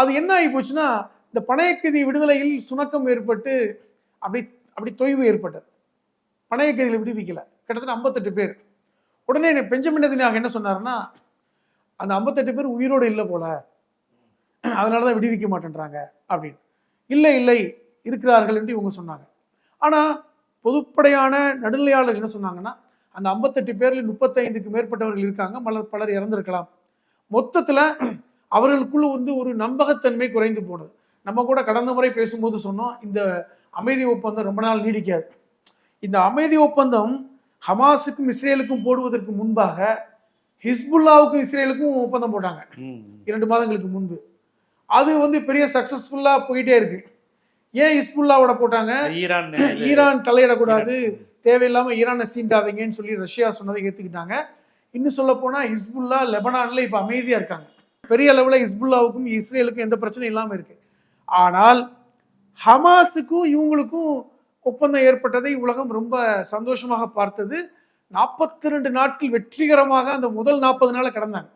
அது என்ன ஆகி போச்சுன்னா இந்த பணையக்கதி விடுதலையில் சுணக்கம் ஏற்பட்டு அப்படி அப்படி தொய்வு ஏற்பட்டது. பணையக்கதியில் விடுவிக்கல. கிட்டத்தட்ட ஐம்பத்தெட்டு பேர். உடனே பெஞ்சமின் நெதன்யாகு என்ன சொன்னார்னா அந்த ஐம்பத்தெட்டு பேர் உயிரோடு இல்லை போல. அதனால தான் விடுவிக்க மாட்டேன்றாங்க அப்படின்னு. இல்லை இல்லை இருக்கிறார்கள் என்று இவங்க சொன்னாங்க. ஆனால் பொதுப்படையான நடுநிலையாளர் என்ன சொன்னாங்கன்னா அந்த ஐம்பத்தெட்டு பேரில் முப்பத்தைந்துக்கு மேற்பட்டவர்கள் இருக்காங்க பலர் பலர் இறந்திருக்கலாம். மொத்தத்தில் அவர்களுக்குள்ள வந்து ஒரு நம்பகத்தன்மை குறைந்து போனது. நம்ம கூட கடந்த முறை பேசும்போது சொன்னோம் இந்த அமைதி ஒப்பந்தம் ரொம்ப நாள் நீடிக்காது. இந்த அமைதி ஒப்பந்தம் ஹமாஸுக்கும் இஸ்ரேலுக்கும் போடுவதற்கு முன்பாக ஹிஸ்புல்லாவுக்கும் இஸ்ரேலுக்கும் ஒப்பந்தம் போட்டாங்க. இரண்டு மாதங்களுக்கு முன்பு. அது வந்து பெரிய சக்சஸ்ஃபுல்லா போயிட்டே இருக்கு. ஏன் ஹிஸ்புல்லாவோட போட்டாங்க? ஈரான் ஈரான் தலையிடக்கூடாது. தேவையில்லாம ஈரானை சீண்டாதீங்கன்னு சொல்லி ரஷ்யா சொன்னதை ஏத்துக்கிட்டாங்க. இன்னும் சொல்ல போனா ஹிஸ்புல்லா லெபனான்ல இப்ப அமைதியா இருக்காங்க. பெரிய அளவில் ஹிஸ்புல்லாவுக்கும் இஸ்ரேலுக்கும் எந்த பிரச்சனையும் இல்லாமல் இருக்கு. ஆனால் ஹமாஸுக்கும் இவங்களுக்கும் ஒப்பந்தம் ஏற்பட்டதை உலகம் ரொம்ப சந்தோஷமாக பார்த்தது. நாற்பத்தி ரெண்டு நாட்கள் வெற்றிகரமாக அந்த முதல் நாற்பது நாளை கடந்தாங்க.